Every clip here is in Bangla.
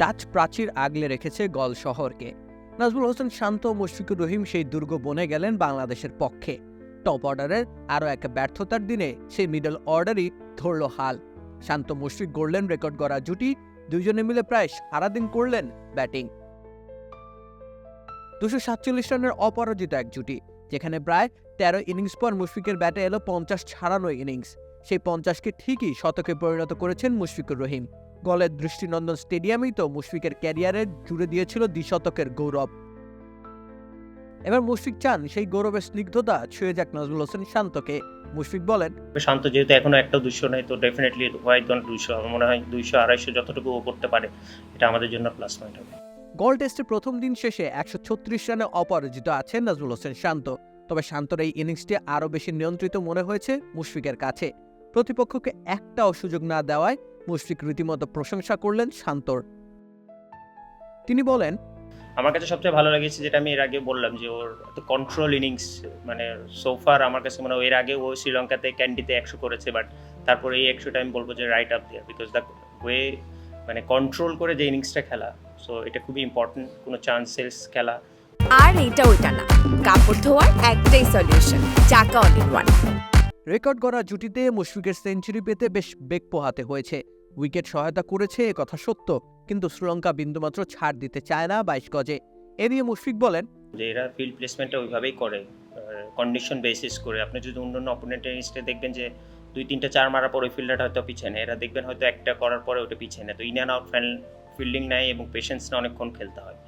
ডাচ প্রাচীর আগলে রেখেছে গল শহরকে। নাজমুল হোসেন শান্ত ও মুশফিকুর রহিম সেই দুর্গ বনে গেলেন বাংলাদেশের পক্ষে। টপ অর্ডারের আরও এক ব্যর্থতার দিনে সেই মিডল অর্ডারই ধরল হাল। শান্ত মুশফিক গড়লেন রেকর্ড গড়া জুটি, দুইজনে মিলে প্রায় সারাদিন করলেন ব্যাটিং। দুশো সাতচল্লিশ রানের অপরাজিত এক জুটি, যেখানে প্রায় তেরো ইনিংস পর মুশফিকের ব্যাটে এলো পঞ্চাশ ছাড়ানো ইনিংস। সেই পঞ্চাশকে ঠিকই শতকে পরিণত করেছেন মুশফিকুর রহিম। গলের দৃষ্টিনন্দন স্টেডিয়ামেই তো মুশফিকের ক্যারিয়ারে জুড়ে দিয়েছিল দ্বিশতকের গৌরব। এবার মুশফিক চান সেই গৌরবের স্নিগ্ধতা ছুঁয়ে যাক নাজমুল হোসেন শান্তকে। মুশফিক বলেন শান্ত যেহেতু এখনও একটা দুশো নেই তো ডেফিনেটলি হোয়াই ডন দুশো আমার মনে হয় দুইশো আড়াইশো যতটুকু ও করতে পারে এটা আমাদের জন্য প্লাস পয়েন্ট হবে। গল টেস্টের প্রথম দিন শেষে একশো ছত্রিশ রানে অপরাজিত আছেন নাজমুল হোসেন শান্ত। তবে শান্তর এই ইনিংসটি আরও বেশি নিয়ন্ত্রিত মনে হয়েছে মুশফিকের কাছে। প্রতিপক্ষকে একটাও সুযোগ না দেওয়ায় মুশফিক রীতিমতো প্রশংসা করলেন শান্তর। তিনি বলেন আমার কাছে সবচেয়ে ভালো লেগেছে যেটা আমি এর আগে বললাম যে ওর কন্ট্রোল ইনিংস মানে সোফার আমার কাছে মনে হয় এর আগে ও শ্রীলঙ্কাতে ক্যান্ডিতে একশো করেছে বাট তারপরে এই একশোটা আমি বলব যে right up there because the way মানে কন্ট্রোল করে যে ইনিংসটা খেলা সো এটা খুবই ইম্পর্টেন্ট কোনো চান্সেস খেলা। আর এইটা ওইটা না কাপড় ধোয়ার একটাই সলিউশন চাকা অল ইন ওয়ান রেকর্ড করা জুটিতে মুশফিকের সেঞ্চুরি পেতে বেশ বেগ পোহাতে হয়েছে। উইকেট সহায়তা করেছে এ কথা সত্য কিন্তু শ্রীলঙ্কা বিন্দুমাত্র ছাড় দিতে চায় না বাইশ গজে। এ নিয়ে মুশফিক বলেন যে এরা ফিল্ড প্লেসমেন্টটা ওইভাবেই করে কন্ডিশন বেসিস করে। আপনি যদি অন্য অন্য অপোনেন্টের ইনিংসটা দেখবেন যে দুই তিনটা চার মারার পর ওই ফিল্ডারটা হয়তো পিছনে এরা দেখবেন হয়তো একটা করার পরে ওটা পিছনে। তো ইন অ্যান্ড আউট ফিল্ডিং নাই এবং পেশেন্স না অনেকক্ষণ খেলতে হয়।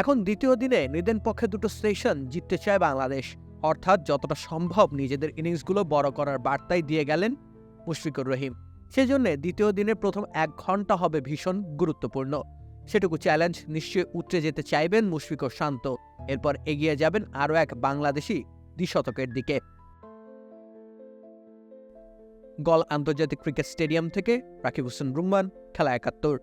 এখন দ্বিতীয় দিনে নিদেন পক্ষে দুটো সেশন জিততে চায় বাংলাদেশ। অর্থাৎ যতটা সম্ভব নিজেদের ইনিংসগুলো বড় করার বার্তাই দিয়ে গেলেন মুশফিকুর রহিম। সেজন্য দ্বিতীয় দিনের প্রথম এক ঘণ্টা হবে ভীষণ গুরুত্বপূর্ণ। সেটুকু চ্যালেঞ্জ নিশ্চয়ই উতরে যেতে চাইবেন মুশফিক ও শান্ত। এরপর এগিয়ে যাবেন আরও এক বাংলাদেশি দ্বিশতকের দিকে। গল আন্তর্জাতিক ক্রিকেট স্টেডিয়াম থেকে রাকিব হোসেন রুম্মান খেলা একাত্তর।